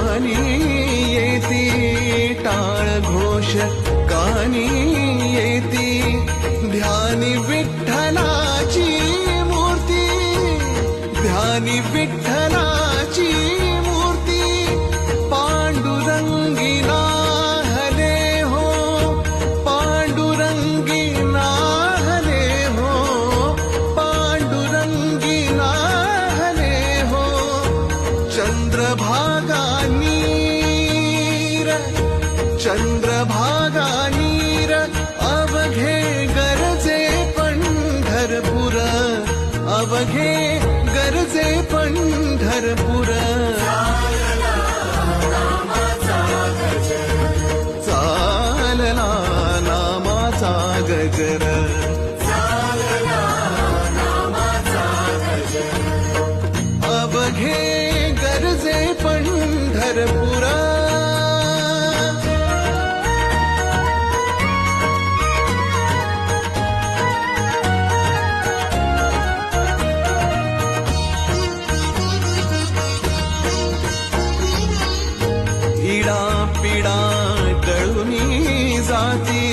कानी येती टाळ घोष कानी येती ध्यानी विठ्ठलाची मूर्ती, ध्यानी विठ्ठलाची मूर्ती पांडुरंगी नाहले हो पांडुरंगी नाहले हो पांडुरंगी नाहले हो, चंद्रभा चंद्रभागा नीर अवघे गरजे पंढरपुर अवघे गरजे पंढरपुर. चालला नामाचा गजर. अवघे गरजे पंढरपुर. इडा पिडा टळूनी जाती